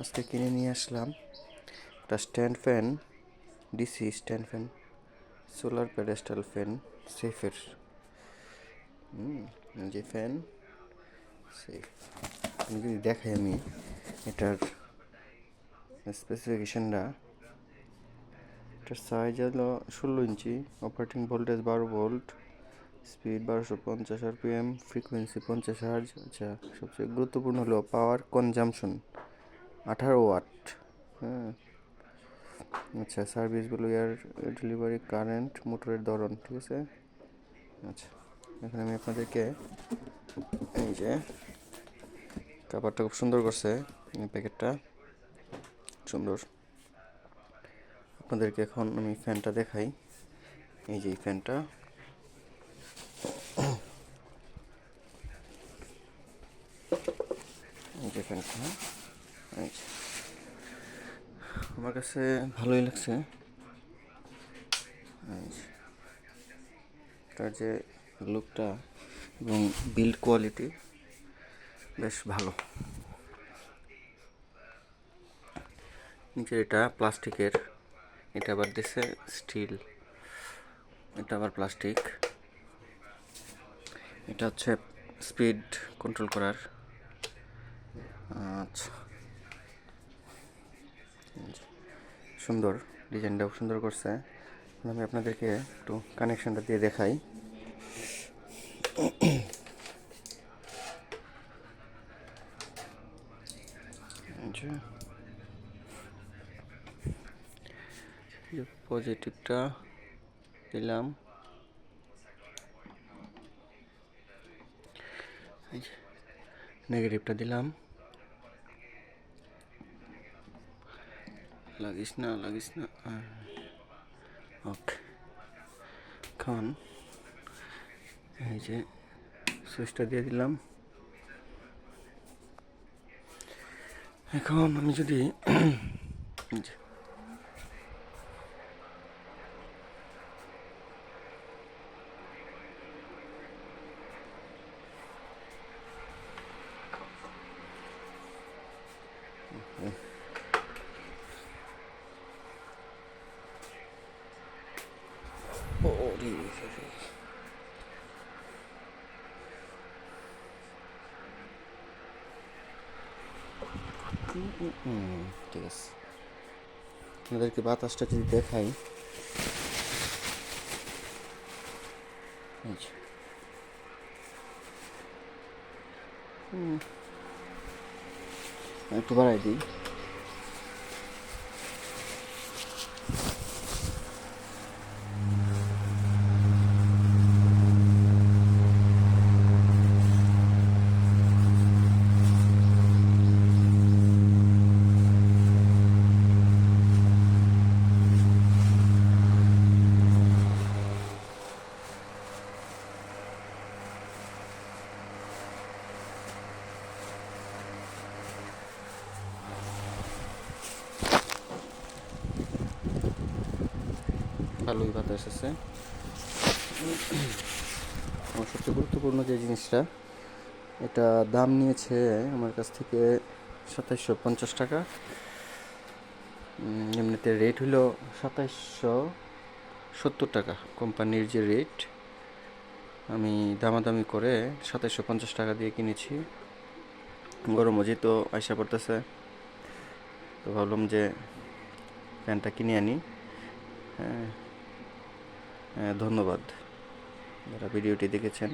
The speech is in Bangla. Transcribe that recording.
আজকে কিনে নিয়ে আসলাম। একটা stand fan DC stand fan, solar pedestal fan, সেফের। যে ফ্যান, সেফ। আমি যদি দেখাই আমি, এটার স্পেসিফিকেশনটা এটার সাইজ হলো ষোলো ইঞ্চি অপারেটিং ভোল্টেজ বারো ভোল্ট স্পিড বারোশো পঞ্চাশ আর আরপিএম ফ্রিকোয়েন্সি পঞ্চাশ হার্জ আচ্ছা সবচেয়ে গুরুত্বপূর্ণ হলো পাওয়ার কনজামশন আঠারো ওয়াট। হ্যাঁ। আচ্ছা সার্ভিসগুলো এয়ার ডেলিভারি কারেন্ট মোটরের ধরন, ঠিক আছে? আচ্ছা এখন আমি আপনাদেরকে এই যে কাপড়টা খুব সুন্দর করছে প্যাকেটটা সুন্দর। আপনাদেরকে এখন আমি ফ্যানটা দেখাই। এই যে ফ্যানটা এই যে ফ্যানটা। আমার কাছে ভালোই লাগছে। তার যে লুকটা এবং বিল্ড কোয়ালিটি বেশ ভালো। নিচে এটা প্লাস্টিকের, এটা আবার দিছে স্টিল এটা আবার প্লাস্টিক এটা হচ্ছে স্পিড কন্ট্রোল করার। আচ্ছা। সুন্দর ডিজাইনটাও সুন্দর করছে। আমি আপনাদেরকে একটু কানেকশনটা দিয়ে দেখাই। পজিটিভটা দিলাম। নেগেটিভটা দিলাম। লাগিস না লাগিস না। ওকে এখন এই যে সুইচটা দিয়ে দিলাম। এখন আমি যদি এই যে ওরে রে। হুম, হুম, হুম, ঠিক আছে। আপনাদেরকে বাতাসটা যদি দেখাই। একটু বাড়াই দিই ভালোই বাতাস আছে। আমার সবচেয়ে গুরুত্বপূর্ণ যে জিনিসটা এটা দাম নিয়েছে আমার কাছ থেকে সাতাইশশো পঞ্চাশ টাকা। এমনিতে রেট হলো সাতাইশশো সত্তর টাকা। কোম্পানির যে রেট আমি দামাদামি করে সাতাইশশো পঞ্চাশ টাকা দিয়ে কিনেছি। গরমও যেহেতু আইসা পড়তেছে। তো ভাবলাম যে প্যান্টটা কিনে আনি। হ্যাঁ, ধন্যবাদ। যারা ভিডিওটি দেখেছেন